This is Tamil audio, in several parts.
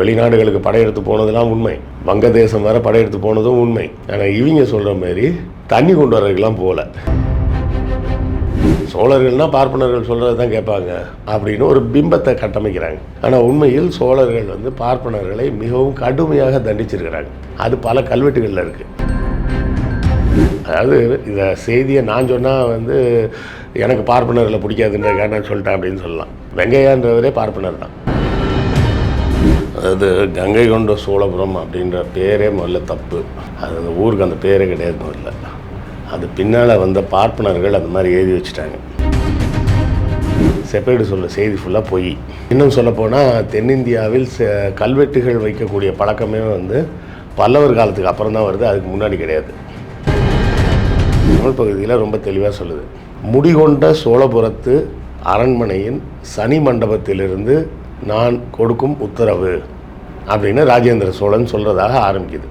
வெளிநாடுகளுக்கு படையெடுத்து போனதெல்லாம் உண்மை. வங்கதேசம் வர படையெடுத்து போனதும் உண்மை. ஆனால் இவங்க சொல்கிற மாதிரி தண்ணி கொண்டு வரதுக்கெல்லாம் போகல சோழர்கள்னா பார்ப்பனர்கள் சொல்கிறது தான் கேட்பாங்க அப்படின்னு ஒரு பிம்பத்தை கட்டமைக்கிறாங்க. ஆனால் உண்மையில் சோழர்கள் வந்து பார்ப்பனர்களை மிகவும் கடுமையாக தண்டிச்சிருக்கிறாங்க. அது பல கல்வெட்டுகளில் இருக்குது அதாவது இந்த செய்தியை நான் சொன்னால் வந்து எனக்கு பார்ப்பனர்களை பிடிக்காதுன்றதுக்காக நான் சொல்லிட்டேன் அப்படின்னு சொல்லலாம். வெங்கையான்றவரே பார்ப்பனர் தான். அதாவது கங்கை கொண்ட சோழபுரம் அப்படின்ற பேரே முதல்ல தப்பு. அது அந்த ஊருக்கு அந்த பேரே கிடையாது முதல்ல. அது பின்னால் வந்த பார்ப்பனர்கள் அந்த மாதிரி எழுதி வச்சுட்டாங்க. செப்பேடு சொல்ல செய்தி ஃபுல்லாக பொய். இன்னும் சொல்லப்போனால் தென்னிந்தியாவில் செ கல்வெட்டுகள் வைக்கக்கூடிய பழக்கமே வந்து பல்லவர் காலத்துக்கு அப்புறம் தான் வருது அதுக்கு முன்னாடி கிடையாது. தமிழ் பகுதியில் ரொம்ப தெளிவாக சொல்லுது. முடிகொண்ட சோழபுரத்து அரண்மனையின் சனி மண்டபத்திலிருந்து நான் கொடுக்கும் உத்தரவு அப்படின்னு ராஜேந்திர சோழன் சொல்கிறதாக ஆரம்பிக்குது.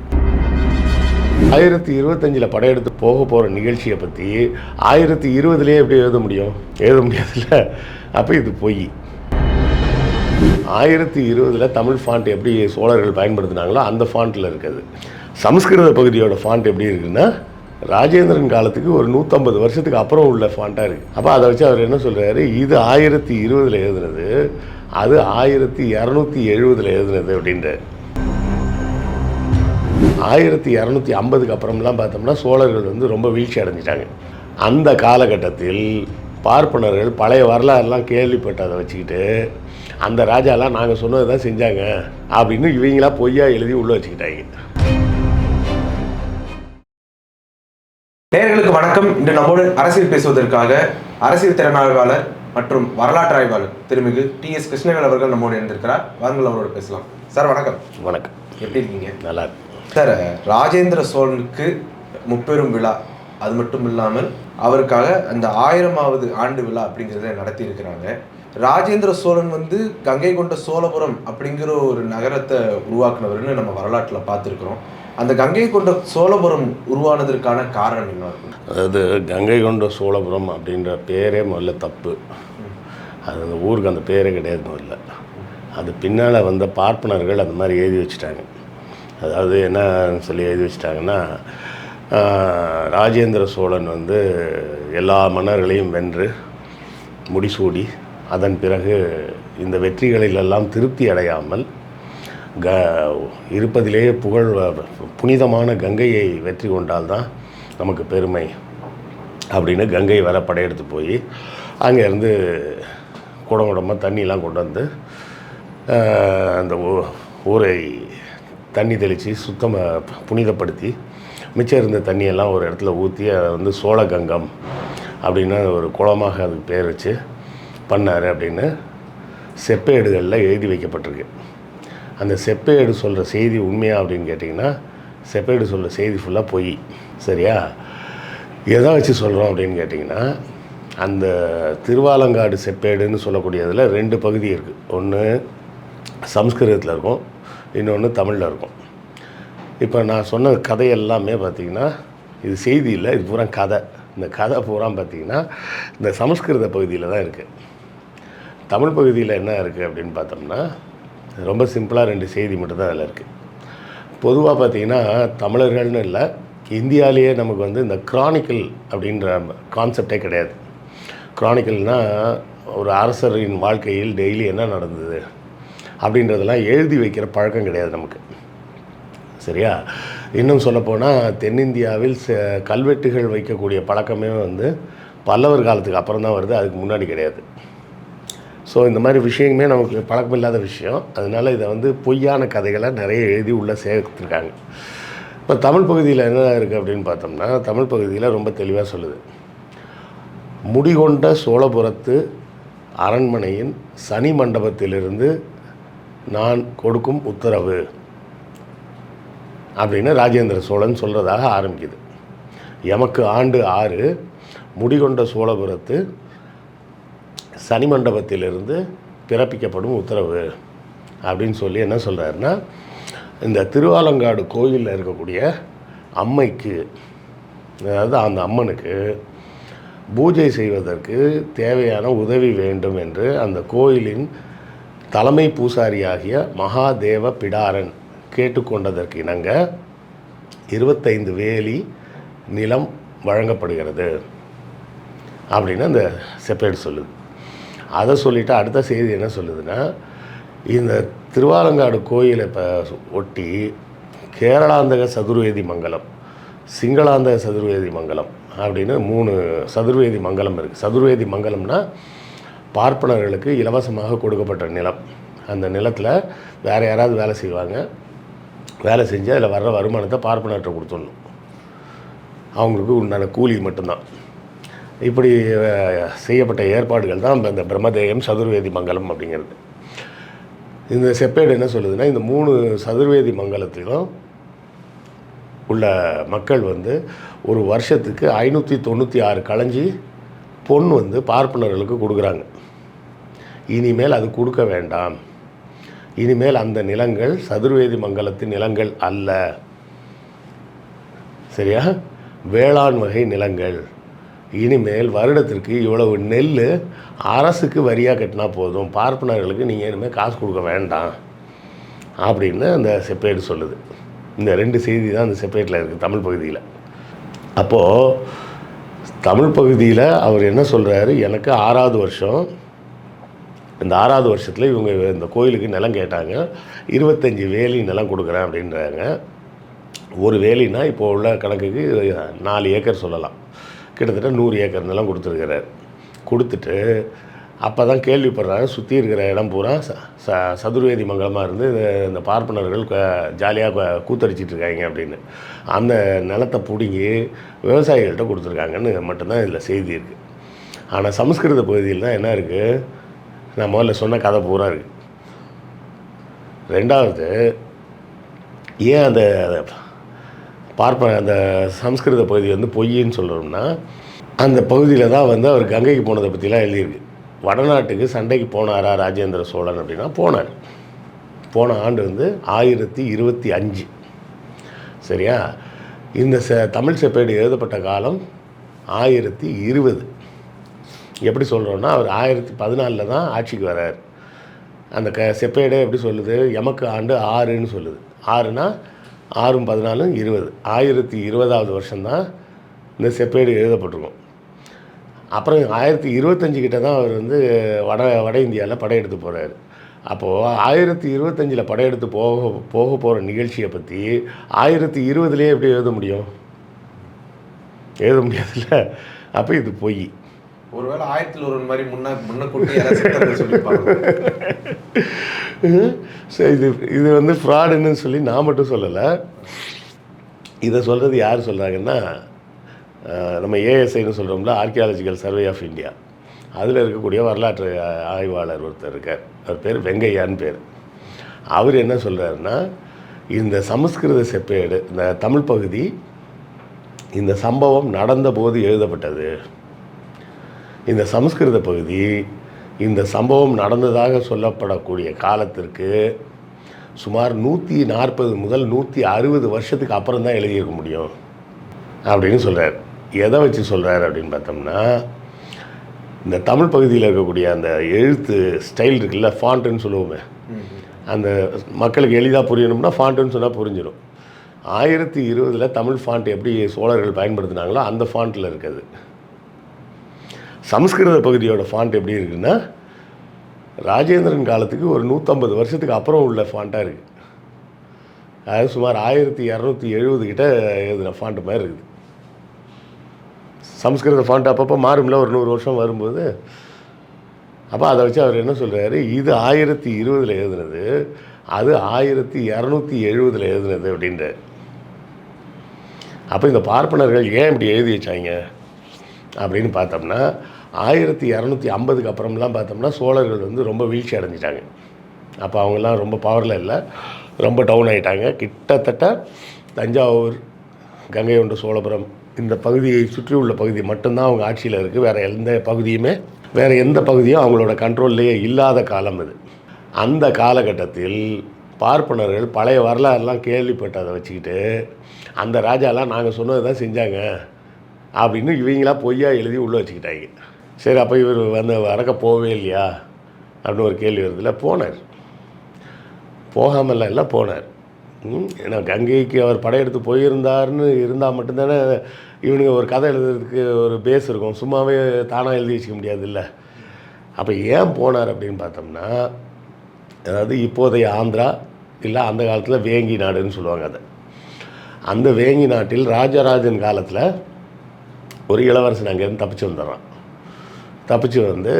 ஆயிரத்தி இருபத்தஞ்சில் படையெடுத்து போக போகிற நிகழ்ச்சியை பற்றி ஆயிரத்தி இருபதுலேயே எப்படி எழுத முடியும்? எழுத முடியாதுல்ல. அப்போ இது பொய். ஆயிரத்தி இருபதில் தமிழ் ஃபாண்ட் எப்படி சோழர்கள் பயன்படுத்தினாங்களோ அந்த ஃபாண்ட்டில் இருக்குது. சமஸ்கிருத பகுதியோட ஃபாண்ட் எப்படி இருக்குன்னா ராஜேந்திரன் காலத்துக்கு ஒரு நூற்றம்பது வருஷத்துக்கு அப்புறம் உள்ள ஃபாண்ட்டாக இருக்குது அப்போ அதை வச்சு அவர் என்ன சொல்கிறாரு இது ஆயிரத்தி இருபதில் எழுதுனது அது ஆயிரத்தி இரநூத்தி எழுபதில் எழுதுனது அப்படின்றார். ஆயிரத்தி இரநூத்தி ஐம்பதுக்கு அப்புறம்லாம் பார்த்தோம்னா சோழர்கள் வந்து ரொம்ப வீழ்ச்சி அடைஞ்சிட்டாங்க. அந்த காலகட்டத்தில் பார்ப்பனர்கள் பழைய வரலாறுலாம் கேள்விப்பட்டதை வச்சுக்கிட்டு அந்த ராஜாலாம் நாங்கள் சொன்னது தான் செஞ்சாங்க அப்படின்னு இவங்களா பொய்யா எழுதி உள்ளே வச்சுக்கிட்டாங்க. வணக்கம். இன்று நம்மோடு அரசியல் பேசுவதற்காக அரசியல் திறனாய்வாளர் மற்றும் வரலாற்று ஆய்வாளர் திருமிகு டி எஸ் கிருஷ்ணவேல் அவர்கள் நம்மோடு இருந்திருக்கிறார் வாருங்கள் அவரோட பேசலாம். சார் வணக்கம். வணக்கம். எப்படி இருக்கீங்க? நல்லா சார் ராஜேந்திர சோழனுக்கு முப்பெரும் விழா. அது மட்டும் இல்லாமல் அவருக்காக அந்த ஆயிரமாவது ஆண்டு விழா அப்படிங்கிறத நடத்தி இருக்கிறாங்க ராஜேந்திர சோழன் வந்து கங்கை கொண்ட சோழபுரம் அப்படிங்கிற ஒரு நகரத்தை உருவாக்குனவர்னு நம்ம வரலாற்றில் பார்த்துருக்குறோம். அந்த கங்கை கொண்ட சோழபுரம் உருவானதற்கான காரணம் என்ன? அதாவது கங்கை கொண்ட சோழபுரம் அப்படின்ற பேரே முதல்ல தப்பு. அது அந்த ஊருக்கு அந்த பேரே கிடையாது முதல்ல. அது பின்னால் வந்த பார்ப்பனர்கள் அந்த மாதிரி எழுதி வச்சுட்டாங்க. அதாவது என்ன சொல்லி எழுதி வச்சுட்டாங்கன்னா ராஜேந்திர சோழன் வந்து எல்லா மன்னர்களையும் வென்று முடிசூடி அதன் பிறகு இந்த வெற்றிகளிலெல்லாம் திருப்தி அடையாமல் க இருப்பதிலேயே புகழ் புனிதமான கங்கையை வெற்றி கொண்டால்தான் நமக்கு பெருமை அப்படின்னு கங்கை வர படையெடுத்து போய் அங்கேருந்து குடம் குடமாக தண்ணியெலாம் கொண்டு வந்து அந்த ஊ- ஊரை தண்ணி தெளித்து சுத்தமாக புனிதப்படுத்தி மிச்சம் இருந்த தண்ணியெல்லாம் ஒரு இடத்துல ஊற்றி அதை வந்து சோழகங்கம் அப்படின்னு ஒரு குளமாக அதுக்கு பேர் வச்சு பண்ணார் அப்படின்னு செப்பேடுகளில் எழுதி வைக்கப்பட்டிருக்கு. அந்த செப்பேடு சொல்கிற செய்தி உண்மையா அப்படின்னு கேட்டிங்கன்னா செப்பேடு சொல்கிற செய்தி ஃபுல்லாக பொய். சரியா? எதை வச்சு சொல்கிறோம் அப்படின்னு கேட்டிங்கன்னா அந்த திருவாலங்காடு செப்பேடுன்னு சொல்லக்கூடியதில் ரெண்டு பகுதி இருக்குது ஒன்று சம்ஸ்கிருதத்தில் இருக்கும் இன்னொன்று தமிழில் இருக்கும். இப்போ நான் சொன்ன கதை எல்லாமே பார்த்திங்கன்னா இது செய்தி இல்லை இது பூரா கதை. இந்த கதை பூரா பார்த்திங்கன்னா இந்த சமஸ்கிருத பகுதியில் தான் இருக்குது தமிழ் பகுதியில் என்ன இருக்குது அப்படின்னு பார்த்தோம்னா ரொம்ப சிம்பிளாக ரெண்டு செய்தி மட்டும்தான் அதில் இருக்குது பொதுவாக பார்த்தீங்கன்னா தமிழர்கள்னு இல்லை இந்தியாவிலேயே நமக்கு வந்து இந்த க்ரானிக்கல் அப்படின்ற கான்செப்டே கிடையாது. க்ரானிக்கல்னால் ஒரு அரசரின் வாழ்க்கையில் டெய்லி என்ன நடந்தது அப்படின்றதெல்லாம் எழுதி வைக்கிற பழக்கம் கிடையாது நமக்கு. சரியா? இன்னும் சொல்லப்போனால் தென்னிந்தியாவில் ச கல்வெட்டுகள் வைக்கக்கூடிய பழக்கமே வந்து பல்லவர் காலத்துக்கு அப்புறம் தான் வருது அதுக்கு முன்னாடி கிடையாது. ஸோ இந்த மாதிரி விஷயமே நமக்கு பழக்கம் இல்லாத விஷயம். அதனால் இதை வந்து பொய்யான கதைகளை நிறைய எழுதி உள்ளே சேர்த்துருக்காங்க. இப்போ தமிழ் பகுதியில் என்ன இருக்குது அப்படின்னு பார்த்தோம்னா தமிழ் பகுதியில் ரொம்ப தெளிவாக சொல்லுது. முடிகொண்ட சோழபுரத்து அரண்மனையின் சனி மண்டபத்திலிருந்து நான் கொடுக்கும் உத்தரவு அப்படின்னு ராஜேந்திர சோழன் சொல்கிறதாக ஆரம்பிக்குது. எமக்கு ஆண்டு ஆறு முடிகொண்ட சோழபுரத்து சனி மண்டபத்திலிருந்து பிறப்பிக்கப்படும் உத்தரவு அப்படின்னு சொல்லி என்ன சொல்கிறாருன்னா இந்த திருவாலங்காடு கோயிலில் இருக்கக்கூடிய அம்மைக்கு அதாவது அந்த அம்மனுக்கு பூஜை செய்வதற்கு தேவையான உதவி வேண்டும் என்று அந்த கோயிலின் தலைமை பூசாரியாகிய மகாதேவ பிடாரன் கேட்டுக்கொண்டதற்கு இணங்க இருபத்தைந்து வேலி நிலம் வழங்கப்படுகிறது அப்படின்னு அந்த செப்பரேட் சொல்லுது. அதை சொல்லிவிட்டு அடுத்த செய்தி என்ன சொல்லுதுன்னா இந்த திருவாலங்காடு கோயிலை இப்போ ஒட்டி கேரளாந்தக சதுர்வேதி மங்கலம் சிங்களாந்தக சதுர்வேதி மங்கலம் அப்படின்னு மூணு சதுர்வேதி மங்கலம் இருக்குது சதுர்வேதி மங்கலம்னா பார்ப்பனர்களுக்கு இலவசமாக கொடுக்கப்பட்ட நிலம். அந்த நிலத்தில் வேறு யாராவது வேலை செய்வாங்க. வேலை செஞ்சு அதில் வர்ற வருமானத்தை பார்ப்பனர்கிட்ட கொடுத்துடணும். அவங்களுக்கு உண்டான கூலி மட்டும்தான். இப்படி செய்யப்பட்ட ஏற்பாடுகள் தான் இந்த பிரம்மதேயம் சதுர்வேதி மங்கலம் அப்படிங்கிறது. இந்த செப்பேடு என்ன சொல்லுதுன்னா இந்த மூணு சதுர்வேதி மங்கலத்திலும் உள்ள மக்கள் வந்து ஒரு வருஷத்துக்கு ஐநூற்றி தொண்ணூற்றி ஆறு களைஞ்சி பொன் வந்து பார்ப்பனர்களுக்கு கொடுக்குறாங்க. இனிமேல் அது கொடுக்க வேண்டாம். இனிமேல் அந்த நிலங்கள் சதுர்வேதி மங்கலத்தின் நிலங்கள் அல்ல. சரியா? வேளாண் வகை நிலங்கள். இனிமேல் வருடத்திற்கு இவ்வளவு நெல் அரசுக்கு வரியாக கட்டினா போதும். பார்ப்பனர்களுக்கு நீங்கள் இனிமேல் காசு கொடுக்க வேண்டாம். அப்படின்னு அந்த செப்பேடு சொல்லுது. இந்த ரெண்டு செய்தி தான் அந்த செப்பேட்டில் இருக்குது தமிழ் பகுதியில். அப்போது தமிழ் பகுதியில் அவர் என்ன சொல்கிறாரு எனக்கு ஆறாவது வருஷம். இந்த ஆறாவது வருஷத்தில் இவங்க இந்த கோயிலுக்கு நிலம் கேட்டாங்க. இருபத்தஞ்சி வேலி நிலம் கொடுக்குறேன் அப்படின்றாங்க. ஒரு வேலினா இப்போ உள்ள கணக்குக்கு நாலு ஏக்கர் சொல்லலாம். கிட்டத்தட்ட நூறு ஏக்கர் நிலம் கொடுத்துருக்கிறார். கொடுத்துட்டு அப்போ தான் கேள்விப்படுறாங்க சுற்றி இருக்கிற இடம் பூரா ச ச சதுர்வேதி மங்கலமாக இருந்து இந்த பார்ப்பனர்கள் ஜாலியாக கூத்தடிச்சிட்டு இருக்காங்க அப்படின்னு. அந்த நிலத்தை பிடுங்கி விவசாயிகள்கிட்ட கொடுத்துருக்காங்கன்னு மட்டும்தான் இதில் செய்தி இருக்குது ஆனால் சமஸ்கிருத பகுதியில் தான் என்ன இருக்குது நான் முதல்ல சொன்ன கதை பூரா இருக்குது ரெண்டாவது ஏன் அந்த பார்ப்ப அந்த சம்ஸ்கிருத பகுதி வந்து பொய்ன்னு சொல்கிறோம்னா அந்த பகுதியில் தான் வந்து அவர் கங்கைக்கு போனதை பற்றிலாம் எழுதியிருக்கு. வடநாட்டுக்கு சண்டைக்கு போனாரா ராஜேந்திர சோழன் அப்படின்னா போனார். போன ஆண்டு வந்து ஆயிரத்தி இருபத்தி அஞ்சு. சரியா? இந்த செ தமிழ் செப்பேடு எழுதப்பட்ட காலம் ஆயிரத்தி இருபது. எப்படி சொல்கிறோன்னா அவர் ஆயிரத்தி பதினாலில் தான் ஆட்சிக்கு வரார். அந்த க செப்பேடே எப்படி சொல்லுது? எமக்கு ஆண்டு ஆறுன்னு சொல்லுது. ஆறுனா ஆறும் பதினாலும் இருபது. ஆயிரத்தி இருபதாவது வருஷம்தான் இந்த செப்பேடு எழுதப்பட்டிருக்கும். அப்புறம் ஆயிரத்தி இருபத்தஞ்சு கிட்ட தான் அவர் வந்து வட வட இந்தியாவில் படையெடுத்து போகிறார் அப்போது ஆயிரத்தி இருபத்தஞ்சில் படையெடுத்து போக போக போகிற நிகழ்ச்சியை பற்றி ஆயிரத்தி இருபதுலேயே எப்படி எழுத முடியும்? எழுத முடியாதுல்ல? அப்போ இது பொய். ஒருவேளை ஆயிரத்தில் ஒரு மாதிரி முன்ன முன்னே கூட்டி இது இது வந்து ஃப்ராடுன்னு சொல்லி நான் மட்டும் சொல்லலை. இதை சொல்கிறது யார் சொல்கிறாங்கன்னா நம்ம ஏஎஸ்ஐன்னு சொல்கிறோம்ல ஆர்கியாலஜிக்கல் சர்வே ஆஃப் இந்தியா அதில் இருக்கக்கூடிய வரலாற்று ஆய்வாளர் ஒருத்தர் இருக்கார். அவர் பேர் வெங்கையான்னு பேர். அவர் என்ன சொல்கிறாருன்னா இந்த சமஸ்கிருத செப்பேடு இந்த தமிழ் பகுதி இந்த சம்பவம் நடந்தபோது எழுதப்பட்டது. இந்த சமஸ்கிருத பகுதி இந்த சம்பவம் நடந்ததாக சொல்லப்படக்கூடிய காலத்திற்கு சுமார் நூற்றி நாற்பது முதல் நூற்றி அறுபது வருஷத்துக்கு அப்புறம் தான் எழுதியிருக்க முடியும். அப்படின்னு சொல்கிறார் எதை வச்சு சொல்கிறார் அப்படின்னு பார்த்தோம்னா இந்த தமிழ் பகுதியில் இருக்கக்கூடிய அந்த எழுத்து ஸ்டைல் இருக்குல்ல ஃபாண்ட்டுன்னு சொல்லுவோமே. அந்த மக்களுக்கு எளிதாக புரியணும்னா ஃபாண்ட்டுன்னு சொன்னால் புரிஞ்சிடும் ஆயிரத்தி இருபதில் தமிழ் ஃபாண்ட் எப்படி சோழர்கள் பயன்படுத்தினாங்களோ அந்த ஃபாண்ட்டில் இருக்குது. சமஸ்கிருத பகுதியோட ஃபாண்ட் எப்படி இருக்குன்னா ராஜேந்திரன் காலத்துக்கு ஒரு நூற்றம்பது வருஷத்துக்கு அப்புறம் உள்ள ஃபாண்ட்டாக இருக்குது அது சுமார் ஆயிரத்தி இரநூத்தி எழுபது கிட்ட எழுதின ஃபாண்ட்டு மாதிரி இருக்குது. சமஸ்கிருத ஃபாண்ட் அப்பப்போ மாறும்ல ஒரு நூறு வருஷம் வரும்போது. அப்போ அதை வச்சு அவர் என்ன சொல்கிறாரு இது ஆயிரத்தி இருபதில் எழுதுனது அது ஆயிரத்தி இரநூத்தி எழுபதில் எழுதுனது அப்படின்றார். அப்போ இந்த பார்ப்பனர்கள் ஏன் இப்படி எழுதி வச்சாங்க? அப்படின்னு பார்த்தோம்னா ஆயிரத்தி இரநூத்தி ஐம்பதுக்கு அப்புறம்லாம் பார்த்தோம்னா சோழர்கள் வந்து ரொம்ப வீழ்ச்சி அடைஞ்சிட்டாங்க. அப்போ அவங்கெல்லாம் ரொம்ப பவரில் இல்லை. ரொம்ப டவுன் ஆகிட்டாங்க கிட்டத்தட்ட தஞ்சாவூர் கங்கை கொண்ட சோழபுரம் இந்த பகுதியை சுற்றி உள்ள பகுதி மட்டும்தான் அவங்க ஆட்சியில் இருக்குது வேறு எந்த பகுதியுமே வேறு எந்த பகுதியும் அவங்களோட கண்ட்ரோல்லையே இல்லாத காலம் இது அந்த காலகட்டத்தில் பார்ப்பனர்கள் பழைய வரலாறுலாம் கேள்விப்பட்டதை வச்சுக்கிட்டு அந்த ராஜாலாம் நாங்கள் சொன்னது தான் செஞ்சாங்க. அப்படின்னு இவங்களாம் பொய்யா எழுதி உள்ளே வச்சுக்கிட்டாங்க. சரி அப்போ இவர் வந்து வரக்க போகவே இல்லையா? அப்படின்னு ஒரு கேள்வி வருதுல போனார். போகாமல்லாம் இல்லை போனார். ம், ஏன்னா கங்கைக்கு அவர் படையெடுத்து போயிருந்தாருன்னு இருந்தால் மட்டும்தானே இவனுங்க ஒரு கதை எழுதுறதுக்கு ஒரு பேஸ் இருக்கும். சும்மாவே தானாக எழுதி வச்சுக்க முடியாதுல்ல. அப்போ ஏன் போனார் அப்படின்னு பார்த்தோம்னா அதாவது இப்போதைய ஆந்திரா இல்லை அந்த காலத்தில் வேங்கி நாடுன்னு சொல்லுவாங்க அதை. அந்த வேங்கி நாட்டில் ராஜராஜன் காலத்தில் ஒரு இளவரசன் அங்கேருந்து தப்பிச்சு வந்துடுறான். தப்பிச்சு வந்து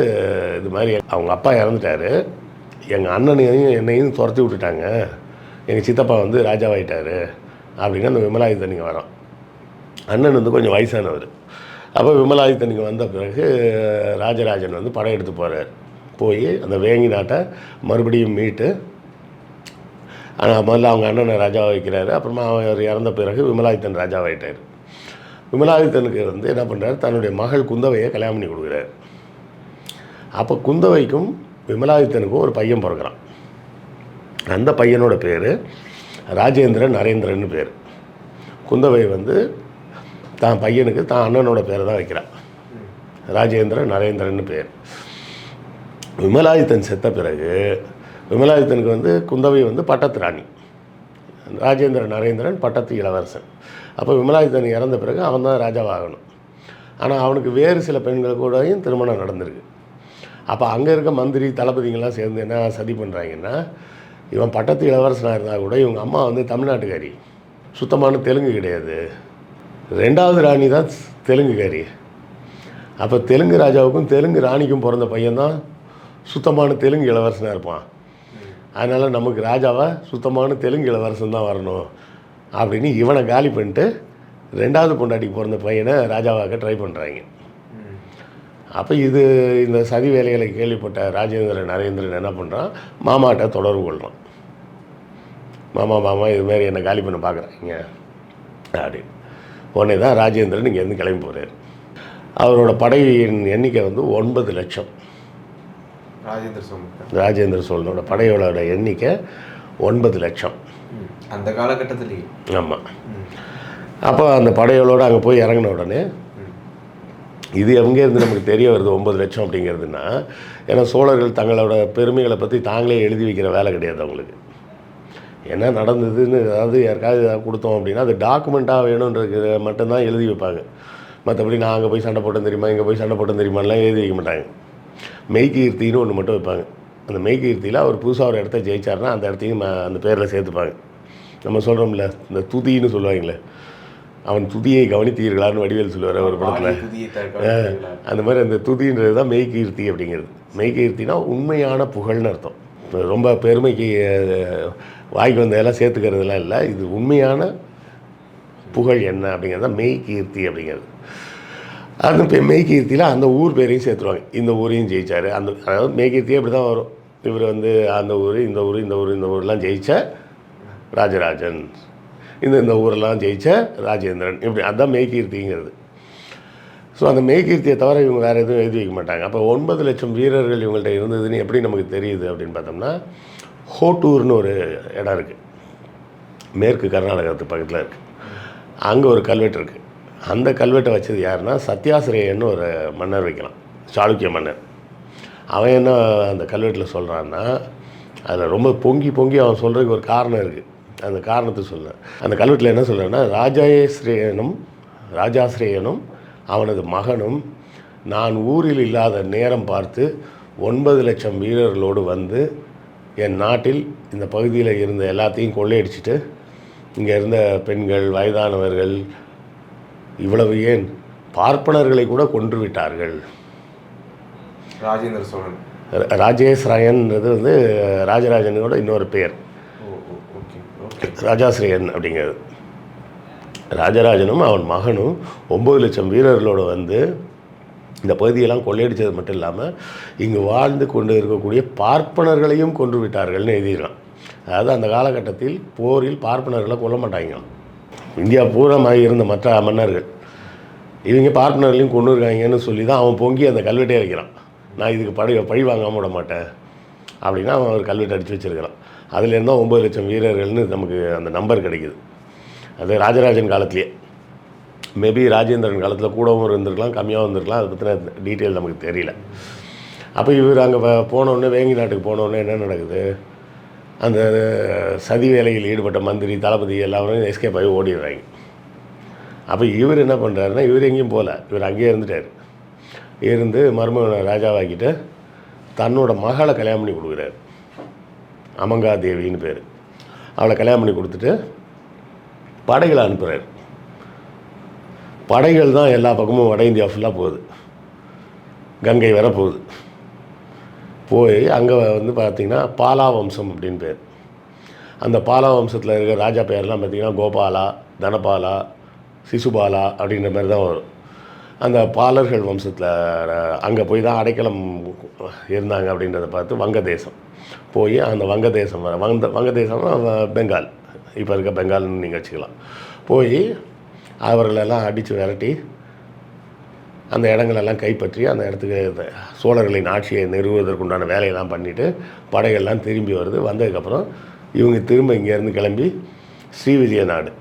இது மாதிரி அவங்க அப்பா இறந்துட்டாரு. எங்கள் அண்ணனையும் என்னையும் துரத்தி விட்டுட்டாங்க. எங்கள் சித்தப்பா வந்து ராஜாவாயிட்டார். அப்படின்னு அந்த விமலாதித்தனிங்க வரோம். அண்ணன் வந்து கொஞ்சம் வயசானவர். அப்போ விமலாதித்தனிங்க வந்த பிறகு ராஜராஜன் வந்து படம் எடுத்து போகிறார் போய் அந்த வேங்கி நாட்டை மறுபடியும் மீட்டு ஆனால் முதல்ல அவங்க அண்ணனை ராஜாவை வைக்கிறாரு. அப்புறமா அவர் இறந்த பிறகு விமலாதித்தன் ராஜாவாயிட்டார். விமலாதித்தனுக்கு வந்து என்ன பண்ணுறாரு தன்னுடைய மகள் குந்தவையை கல்யாணம் பண்ணி கொடுக்குறாரு. அப்போ குந்தவைக்கும் விமலாதித்தனுக்கும் ஒரு பையன் பிறக்கிறான். அந்த பையனோட பேர் ராஜேந்திரன் நரேந்திரன் பேர். குந்தவை வந்து தான் பையனுக்கு தான் அண்ணனோட பேரை தான் வைக்கிறான் ராஜேந்திரன் நரேந்திரன் பேர். விமலாதித்தன் செத்த பிறகு விமலாதித்தனுக்கு வந்து குந்தவை வந்து பட்டத்து ராணி ராஜேந்திர நரேந்திரன் பட்டத்து இளவரசன். அப்போ விமலாதித்தன் இறந்த பிறகு அவன் தான் ராஜாவாகணும். ஆனால் அவனுக்கு வேறு சில பெண்கள் கூடயும் திருமணம் நடந்திருக்கு. அப்போ அங்கே இருக்க மந்திரி தளபதிங்கள்லாம் சேர்ந்து என்ன சதி பண்ணுறாங்கன்னா இவன் பட்டத்து இளவரசனாக இருந்தால் கூட இவங்க அம்மா வந்து தமிழ்நாட்டுக்காரி. சுத்தமான தெலுங்கு கிடையாது. ரெண்டாவது ராணி தான் தெலுங்குக்காரி. அப்போ தெலுங்கு ராஜாவுக்கும் தெலுங்கு ராணிக்கும் பிறந்த பையன்தான் சுத்தமான தெலுங்கு இளவரசனாக இருப்பான். அதனால் நமக்கு ராஜாவை சுத்தமான தெலுங்கு இளவரசன் தான் வரணும் அப்படின்னு இவனை காலி பண்ணிட்டு ரெண்டாவது பொண்டாட்டிக்கு பிறந்த பையனை ராஜாவாக்க ட்ரை பண்ணுறாங்க அப்போ இது இந்த சதி வேலைகளை கேள்விப்பட்ட ராஜேந்திர நரேந்திரன் என்ன பண்ணுறான் மாமாட்ட தொடர்பு கொள்கிறான் மாமா மாமா இது மாதிரி என்னை காலி பண்ண பார்க்குறாங்க அப்படின்னு உடனே தான் ராஜேந்திரன் இங்கேருந்து கிளம்பி போகிறார் அவரோட படையின் எண்ணிக்கை வந்து ஒன்பது லட்சம். ராஜேந்திர சோழன் ராஜேந்திர சோழனோட படையோட எண்ணிக்கை ஒன்பது லட்சம். அந்த காலகட்டத்திலேயே? ஆமாம் அப்போ அந்த படைகளோடு அங்கே போய் இறங்கின உடனே இது எங்கேருந்து நமக்கு தெரிய வருது ஒம்பது லட்சம் அப்படிங்கிறதுனா ஏன்னா சோழர்கள் தங்களோட பெருமைகளை பற்றி தாங்களே எழுதி வைக்கிற வேலை கிடையாது அவங்களுக்கு. என்ன நடந்ததுன்னு அதாவது யாருக்காவது ஏதாவது கொடுத்தோம் அப்படின்னா அது டாக்குமெண்ட்டாக வேணுன்றது மட்டும்தான் எழுதி வைப்பாங்க. மற்றபடி நான் அங்கே போய் சண்டை போட்டேன் தெரியுமா இங்கே போய் சண்டை போட்டேன் தெரியுமாலாம் எழுதி வைக்க மாட்டாங்க. மெய்கீர்த்தின்னு ஒன்று மட்டும் வைப்பாங்க. அந்த மெய்கீர்த்தியில் அவர் புதுசாக ஒரு இடத்த ஜெயிச்சாருன்னா அந்த இடத்தையும் அந்த பேரில் சேர்த்துப்பாங்க. நம்ம சொல்கிறோம்ல இந்த துதின்னு சொல்லுவாங்களே அவன் துதியை கவனித்தீர்களான்னு வடிவேல் சொல்லுவார் ஒரு படத்தில். அந்த மாதிரி அந்த துதின்றது தான் மெய்கீர்த்தி அப்படிங்கிறது. மெய்கீர்த்தினா உண்மையான புகழ்னு அர்த்தம். இப்போ ரொம்ப பெருமைக்கு வாய்க்கு வந்ததெல்லாம் சேர்த்துக்கிறதுலாம் இல்லை. இது உண்மையான புகழ் என்ன அப்படிங்கிறது தான் மெய்கீர்த்தி அப்படிங்கிறது. அந்த இப்போ மெய்கீர்த்தியில் அந்த ஊர் பேரையும் சேர்த்துருவாங்க. இந்த ஊரையும் ஜெயிச்சார். அந்த அதாவது மெய்கீர்த்தியே அப்படி தான் வரும். இவர் வந்து அந்த ஊர் இந்த ஊர் இந்த ஊர் இந்த ஊர்லாம் ஜெயிச்ச ராஜராஜன். இந்த இந்த ஊரெல்லாம் ஜெயிச்ச ராஜேந்திரன். இப்படி அதுதான் மெய்கீர்த்திங்கிறது ஸோ அந்த மெய்கீர்த்தியை தவிர இவங்க வேறு எதுவும் எழுதி வைக்க மாட்டாங்க. அப்போ ஒன்பது லட்சம் வீரர்கள் இவங்கள்ட்ட இருந்ததுன்னு எப்படி நமக்கு தெரியுது அப்படின்னு பார்த்தோம்னா ஹோட்டூர்னு ஒரு இடம் இருக்குது மேற்கு கர்நாடகத்து பக்கத்தில் இருக்குது அங்கே ஒரு கல்வெட்டு இருக்குது அந்த கல்வெட்டை வச்சது யாருன்னா சத்யாசிரேயன்னு ஒரு மன்னர் வைக்கலாம். சாளுக்கிய மன்னர். அவன் என்ன அந்த கல்வெட்டில் சொல்கிறான்னா அதில் ரொம்ப பொங்கி பொங்கி அவன் சொல்கிறதுக்கு ஒரு காரணம் இருக்குது அந்த காரணத்தை சொல்கிறேன் அந்த கல்வெட்டில் என்ன சொல்கிறேன்னா ராஜாஸ்ரேயனும் ராஜாஸ்ரேயனும் அவனது மகனும் நான் ஊரில் இல்லாத நேரம் பார்த்து ஒன்பது லட்சம் வீரர்களோடு வந்து என் நாட்டில் இந்த பகுதியில் இருந்த எல்லாத்தையும் கொள்ளையடிச்சிட்டு இங்கே இருந்த பெண்கள் வயதானவர்கள் இவ்வளவு ஏன் பார்ப்பனர்களை கூட கொன்று விட்டார்கள். ராஜேந்திர சோழன். ர- ராஜேஷ் ராயன்ன்றது வந்து ராஜராஜனோட இன்னொரு பெயர். ஓகே ராஜாஸ்ரீயன் அப்படிங்கிறது. ராஜராஜனும் அவன் மகனும் ஒம்பது லட்சம் வீரர்களோடு வந்து இந்த பகுதியெல்லாம் கொள்ளையடித்தது மட்டும் இல்லாமல் இங்கு வாழ்ந்து கொண்டு இருக்கக்கூடிய பார்ப்பனர்களையும் கொன்று விட்டார்கள்னு எழுதியிருக்கான். அதாவது அந்த காலகட்டத்தில் போரில் பார்ப்பனர்களை கொல்ல மாட்டாங்க. இந்தியா பூரமாக இருந்த மற்ற மன்னர்கள். இவங்க பார்ப்பனர்களையும் கொண்டு இருக்காங்கன்னு சொல்லி தான் அவன் பொங்கி அந்த கல்வெட்டே வைக்கிறான். நான் இதுக்கு படி பழி வாங்காமல் விட மாட்டேன். அப்படின்னா அவன் ஒரு கல்வெட்டு அடித்து வச்சிருக்கிறான். அதுலேருந்து தான் ஒம்பது லட்சம் வீரர்கள்னு நமக்கு அந்த நம்பர் கிடைக்கிது. அது ராஜராஜன் காலத்திலேயே மேபி ராஜேந்திரன் காலத்தில் கூடவும் இருந்திருக்கலாம் கம்மியாகவும் இருந்திருக்கலாம் அதை பற்றின டீட்டெயில் நமக்கு தெரியல. அப்போ இவர் அங்கே போனோடனே வேங்கி நாட்டுக்கு போனோடனே என்ன நடக்குது? அந்த சதி வேலையில் ஈடுபட்ட மந்திரி தளபதி எல்லாரும் எஸ்கேப் ஆகி ஓடிடுறாங்க. அப்போ இவர் என்ன பண்ணுறாருன்னா இவர் எங்கேயும் போகல இவர் அங்கேயே இருந்துட்டார். இருந்து மருமகனை ராஜாவாக்கிட்டு தன்னோட மகளை கல்யாணம் பண்ணி கொடுக்குறாரு. அமங்கா தேவின்னு பேர். அவளை கல்யாணம் பண்ணி கொடுத்துட்டு படைகளை அனுப்புகிறார் படைகள் தான் எல்லா பக்கமும் வட இந்தியா ஃபுல்லாக போகுது. கங்கை வர போகுது. போய் அங்கே வந்து பார்த்திங்கன்னா பாலா வம்சம் அப்படின்னு பேர். அந்த பாலா வம்சத்தில் இருக்கிற ராஜா பேர்லாம் பார்த்திங்கன்னா கோபாலா தனபாலா சிசுபாலா அப்படின்ற மாதிரி தான் வரும். அந்த பாலர்கள் வம்சத்தில் அங்கே போய் தான் அடைக்கலம் இருந்தாங்க அப்படின்றத பார்த்து வங்கதேசம் போய் அந்த வங்கதேசம் வர வங்க வங்கதேசம்னா பெங்கால். இப்போ இருக்க பெங்கால்னு நீங்கள் வச்சுக்கலாம். போய் அவர்களெல்லாம் அடித்து விரட்டி அந்த இடங்களெல்லாம் கைப்பற்றி அந்த இடத்துக்கு சோழர்களின் ஆட்சியை நிறுவுவதற்குண்டான வேலையெல்லாம் பண்ணிவிட்டு படைகள்லாம் திரும்பி வருது. வந்ததுக்கப்புறம் இவங்க திரும்ப இங்கேருந்து கிளம்பி ஸ்ரீவிஜய நாடு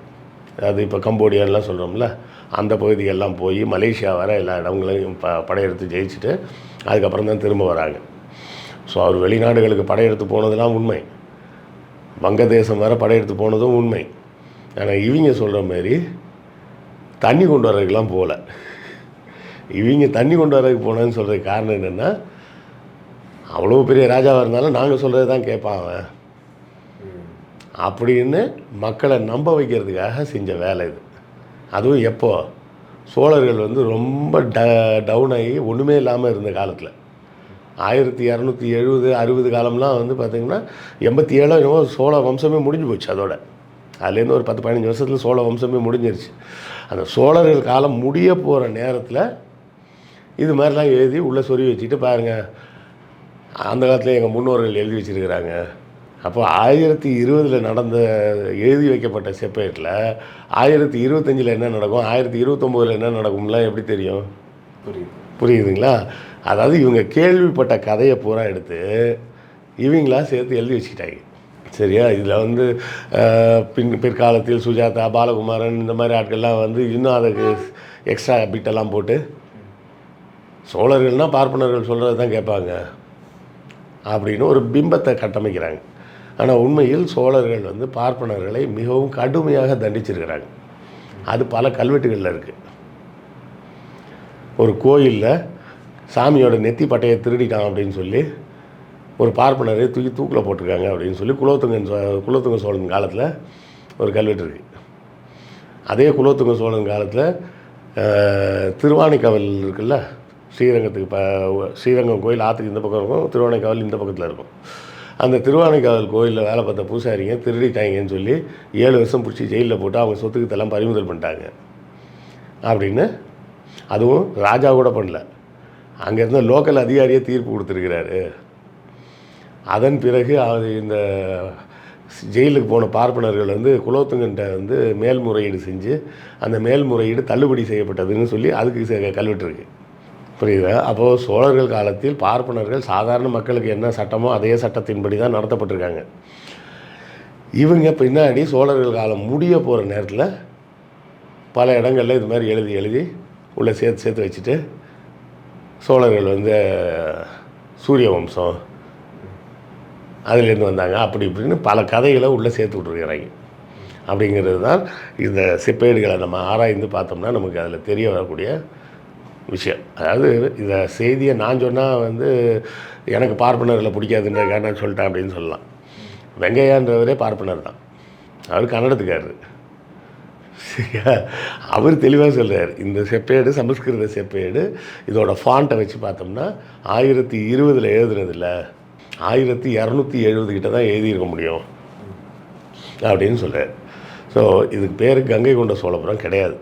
அது இப்போ கம்போடியான்லாம் சொல்கிறோம்ல அந்த பகுதியெல்லாம் போய் மலேசியா வர எல்லா இடங்களையும் ப படையெடுத்து ஜெயிச்சுட்டு அதுக்கப்புறம் தான் திரும்ப வராங்க. ஸோ அவர் வெளிநாடுகளுக்கு படையெடுத்து போனதெல்லாம் உண்மை. வங்கதேசம் வர படையெடுத்து போனதும் உண்மை. ஆனால் இவங்க சொல்கிற மாதிரி தண்ணி கொண்டு வர்றதுக்கெல்லாம் போகல இவங்க தண்ணி கொண்டு வரதுக்கு போனேன்னு சொல்கிறதுக்கு காரணம் என்னென்னா அவ்வளோ பெரிய ராஜாவாக இருந்தாலும் நாங்கள் சொல்கிறது தான் கேட்பான் அவன். அப்படின்னு மக்களை நம்ப வைக்கிறதுக்காக செஞ்ச வேலை இது. அதுவும் எப்போ? சோழர்கள் வந்து ரொம்ப ட டவுன் ஆகி ஒன்றுமே இல்லாமல் இருந்த காலத்தில். ஆயிரத்தி இரநூத்தி எழுபது அறுபது காலம்லாம் வந்து பார்த்திங்கன்னா எண்பத்தி ஏழோ என்னவோ சோழ வம்சமே முடிஞ்சு போச்சு அதோட. அதுலேருந்து ஒரு பத்து பதினஞ்சு வருஷத்தில் சோழ வம்சமே முடிஞ்சிருச்சு. அந்த சோழர்கள் காலம் முடிய போகிற நேரத்தில் இது மாதிரிலாம் எழுதி உள்ளே சொருவி வச்சுட்டு பாருங்கள் அந்த காலத்தில் எங்கள் முன்னோர்கள் எழுதி வச்சுருக்கிறாங்க. அப்போ ஆயிரத்தி இருபதில் நடந்த எழுதி வைக்கப்பட்ட செப்பேட்டில் ஆயிரத்தி இருபத்தஞ்சில் என்ன நடக்கும்? ஆயிரத்தி இருபத்தொம்போதில் என்ன நடக்கும்லாம் எப்படி தெரியும்? புரியுது. புரியுதுங்களா? அதாவது இவங்க கேள்விப்பட்ட கதையை பூரா எடுத்து இவங்களா சேர்த்து எழுதி வச்சுக்கிட்டாங்க. சரியா? இதில் வந்து பின் பிற்காலத்தில் சுஜாதா பாலகுமாரன் இந்த மாதிரி ஆட்கள்லாம் வந்து இன்னும் அதுக்கு எக்ஸ்ட்ரா பிட்டெல்லாம் போட்டு சோழர்கள்னால் பார்ப்பனர்கள் சொல்கிறது தான் கேட்பாங்க. அப்படின்னு ஒரு பிம்பத்தை கட்டமைக்கிறாங்க. ஆனால் உண்மையில் சோழர்கள் வந்து பார்ப்பனர்களை மிகவும் கடுமையாக தண்டிச்சிருக்கிறாங்க. அது பல கல்வெட்டுகளில் இருக்குது ஒரு கோயிலில் சாமியோட நெத்தி பட்டையை திருடிட்டான் அப்படின்னு சொல்லி ஒரு பார்ப்பனரை தூக்கி தூக்கில் போட்டிருக்காங்க அப்படின்னு சொல்லி குலோத்துங்கன் சோ குலோத்துங்க சோழன் காலத்தில் ஒரு கல்வெட்டு இருக்குது அதே குலோத்துங்க சோழன் காலத்தில் திருவானைக்காவல் இருக்குல்ல ஸ்ரீரங்கத்துக்கு ப ஸ்ரீரங்கம் கோயில் ஆற்றுக்கு இந்த பக்கம் இருக்கும் திருவானைக்காவல் இந்த பக்கத்தில் இருக்கும். அந்த திருவானைக்காவல் கோயிலில் வேலை பார்த்த பூசாரிங்க திருடிட்டாங்கன்னு சொல்லி ஏழு வருஷம் பிடிச்சி ஜெயிலில் போட்டு அவங்க சொத்துக்கத்தெல்லாம் பறிமுதல் பண்ணிட்டாங்க. அப்படின்னு அதுவும் ராஜா கூட பண்ணல. அங்கே இருந்த லோக்கல் அதிகாரியே தீர்ப்பு கொடுத்துருக்கிறாரு. அதன் பிறகு அவர் இந்த ஜெயிலுக்கு போன பார்ப்பனர்கள் வந்து குலோத்துங்கன்ட்ட வந்து மேல்முறையீடு செஞ்சு அந்த மேல்முறையீடு தள்ளுபடி செய்யப்பட்டதுன்னு சொல்லி அதுக்கு கல்வெட்டு இருக்குது புரியுதா? அப்போது சோழர்கள் காலத்தில் பார்ப்பனர்கள் சாதாரண மக்களுக்கு என்ன சட்டமோ அதே சட்டத்தின்படி தான் நடத்தப்பட்டிருக்காங்க. இவங்க பின்னாடி சோழர்கள் காலம் முடிய போகிற நேரத்தில் பல இடங்களில் இது மாதிரி எழுதி எழுதி உள்ளே சேர்த்து சேர்த்து வச்சுட்டு சோழர்கள் வந்து சூரிய வம்சம் அதுலேருந்து வந்தாங்க. அப்படி இப்படின்னு பல கதைகளை உள்ளே சேர்த்து விட்ருக்கிறாங்க அப்படிங்கிறது தான் இந்த சிப்பேடுகளை நம்ம ஆராய்ந்து பார்த்தோம்னா நமக்கு அதில் தெரிய வரக்கூடிய விஷயம். அதாவது இந்த செய்தியை நான் சொன்னால் வந்து எனக்கு பார்ப்பனரில் பிடிக்காதுன்றதுக்காக நான் சொல்லிட்டேன் அப்படின்னு சொல்லலாம். வெங்கையான்றவரே பார்ப்பனர் தான். அவர் கன்னடத்துக்காரர். சரியா? அவர் தெளிவாக சொல்கிறார் இந்த செப்பேடு சமஸ்கிருத செப்பேடு இதோட ஃபாண்ட்டை வச்சு பார்த்தோம்னா ஆயிரத்தி இருபதில் எழுதுனதில்ல ஆயிரத்தி இரநூத்தி எழுபதுகிட்ட தான் எழுதியிருக்க முடியும். அப்படின்னு சொல்கிறார் ஸோ இதுக்கு பேர் கங்கை கொண்ட சோழபுரம் கிடையாது.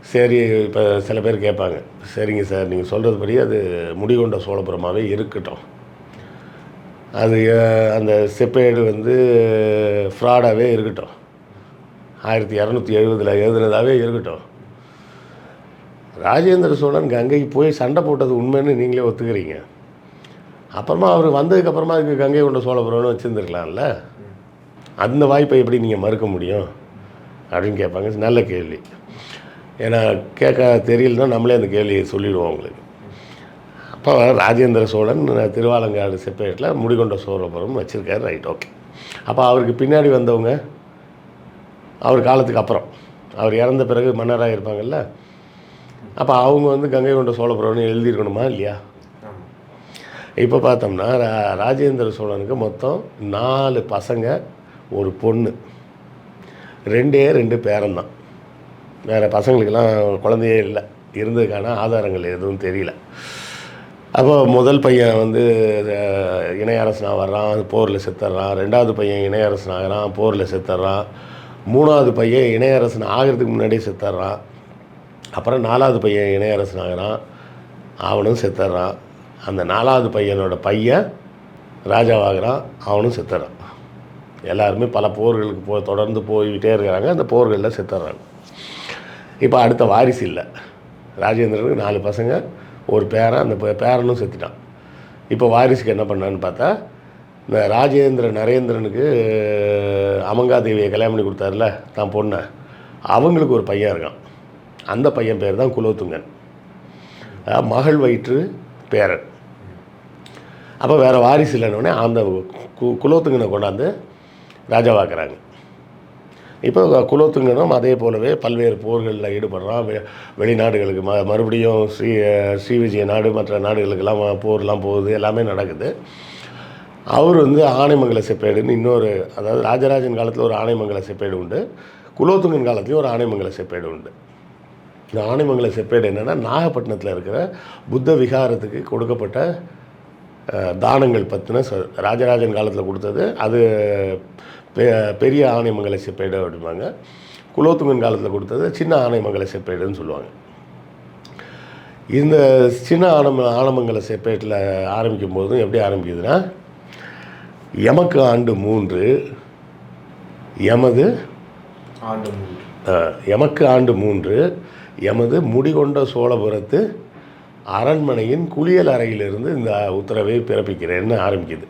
சரி இப்போ சில பேர் கேட்பாங்க. சரிங்க சார் நீங்கள் சொல்கிறதுபடி அது முடிகொண்ட சோழபுரமாகவே இருக்கட்டும். அது அந்த செப்பேடு வந்து ஃப்ராடாகவே இருக்கட்டும். ஆயிரத்தி இரநூத்தி எழுபதில் எழுதுனதாகவே இருக்கட்டும். ராஜேந்திர சோழன் கங்கைக்கு போய் சண்டை போட்டது உண்மைன்னு நீங்களே ஒத்துக்கிறீங்க. அப்புறமா அவர் வந்ததுக்கப்புறமா அதுக்கு கங்கை கொண்ட சோழபுரம்னு வச்சுருந்துருக்கலாம்ல. அந்த வாய்ப்பை எப்படி நீங்கள் மறுக்க முடியும்? அப்படின்னு கேட்பாங்க. நல்ல கேள்வி. ஏன்னா கேட்க தெரியலன்னா நம்மளே அந்த கேள்வியை சொல்லிடுவோம் அவங்களுக்கு. அப்போ ராஜேந்திர சோழன் திருவாலங்காடு செப்பேட்டில் முடிகொண்ட சோழபுரம் வச்சுருக்காரு. Right okay. அப்போ அவருக்கு பின்னாடி வந்தவங்க அவர் காலத்துக்கு அப்புறம். அவர் இறந்த பிறகு மன்னராக இருப்பாங்கல்ல. அப்போ அவங்க வந்து கங்கை கொண்ட சோழபுரம்னு எழுதியிருக்கணுமா இல்லையா? இப்போ பார்த்தோம்னா ரா- ராஜேந்திர சோழனுக்கு மொத்தம் நாலு பசங்க ஒரு பொண்ணு. ரெண்டே ரெண்டு பேரன்தான். வேறு பசங்களுக்கெல்லாம் குழந்தையே இல்லை. இருந்ததுக்கான ஆதாரங்கள் எதுவும் தெரியல. அப்போ முதல் பையன் வந்து இணையரசனாக வர்றான் போரில் செத்துடுறான் ரெண்டாவது பையன் இணையரசன் ஆகிறான் போரில் செத்துடுறான் மூணாவது பையன் இணையரசன் ஆகிறதுக்கு முன்னாடியே செத்துடுறான் அப்புறம் நாலாவது பையன் இணையரசன் ஆகிறான் அவனும் செத்துடுறான் அந்த நாலாவது பையனோட பையன் ராஜாவாகிறான் அவனும் செத்துறான். எல்லாருமே பல போர்களுக்கு போ தொடர்ந்து போய்கிட்டே இருக்கிறாங்க. அந்த போர்களில் செத்துறாங்க. இப்போ அடுத்த வாரிசு இல்லை. ராஜேந்திரனுக்கு நாலு பசங்க ஒரு பேரன் அந்த பே- பேரனும் செத்துட்டான். இப்போ வாரிசுக்கு என்ன பண்ணான்னு பார்த்தா இந்த ராஜேந்திர நரேந்திரனுக்கு அமங்காதேவியை கல்யாணம் பண்ணி கொடுத்தாருல தான் பொண்ணை அவங்களுக்கு ஒரு பையன் இருக்கான். அந்த பையன் பேர் தான் குலோத்துங்கன். மகள் வயிற்று பேரன். அப்போ வேறு வாரிசு இல்லைன்னொடனே அந்த கு குலோத்துங்கனை கொண்டாந்து ராஜாவாக்குறாங்க. இப்போ குலோத்துங்கனும் அதே போலவே பல்வேறு போர்களில் ஈடுபடுறான். வெ வெளிநாடுகளுக்கு ம மறுபடியும் ஸ்ரீ ஸ்ரீவிஜய நாடு மற்ற நாடுகளுக்கெல்லாம் போர்லாம் போகுது எல்லாமே நடக்குது. அவர் வந்து ஆனைமங்கல செப்பேடுன்னு இன்னொரு அதாவது ராஜராஜன் காலத்தில் ஒரு ஆனைமங்கல செப்பேடு உண்டு. குலோத்துங்கன் காலத்துலேயும் ஒரு ஆனைமங்கல செப்பேடு உண்டு. இந்த ஆனைமங்கல செப்பேடு என்னென்னா நாகப்பட்டினத்தில் இருக்கிற புத்த விகாரத்துக்கு கொடுக்கப்பட்ட தானங்கள் பற்றின ராஜராஜன் காலத்தில் கொடுத்தது. அது பெ பெரிய ஆனைமங்கல செப்பேடு அப்படிம்பாங்க. குலோத்துங்கன் காலத்தில் கொடுத்தது சின்ன ஆனைமங்கல செப்பேடுன்னு சொல்லுவாங்க. இந்த சின்ன ஆனம ஆனமங்கல செப்பேட்டில் ஆரம்பிக்கும் போதும் எப்படி ஆரம்பிக்குதுன்னா எமக்கு ஆண்டு மூன்று எமது ஆண்டு எமக்கு ஆண்டு மூன்று எமது முடிகொண்ட சோழபுரத்து அரண்மனையின் குளியல் அறையிலிருந்து இந்த உத்தரவை பிறப்பிக்கிறேன்னு ஆரம்பிக்குது.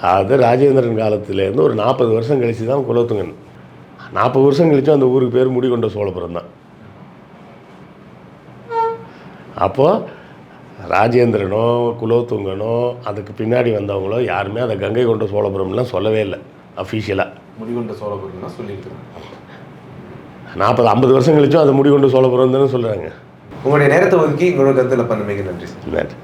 அது ராஜேந்திரன் காலத்திலேருந்து ஒரு நாற்பது வருஷம் கழிச்சு தான் குலோத்துங்கன். நாற்பது வருஷம் கழிச்சும் அந்த ஊருக்கு பேர் முடிகொண்ட சோழபுரம் தான். அப்போது ராஜேந்திரனோ குலோத்துங்கனோ அதுக்கு பின்னாடி வந்தவங்களோ யாருமே அதை கங்கை கொண்ட சோழபுரம்லாம் சொல்லவே இல்லை அஃபீஷியலாக முடிகொண்ட சோழபுரம் சொல்லியிருக்கிறேன் நாற்பது ஐம்பது வருஷம் கழிச்சும் அதை முடிகொண்டு சோழபுரம் தானே சொல்கிறாங்க உங்களுடைய நேரத்தை ஒதுக்கி உங்களோட கருத்தில் பண்ணமைக்கு நன்றி. நன்றி.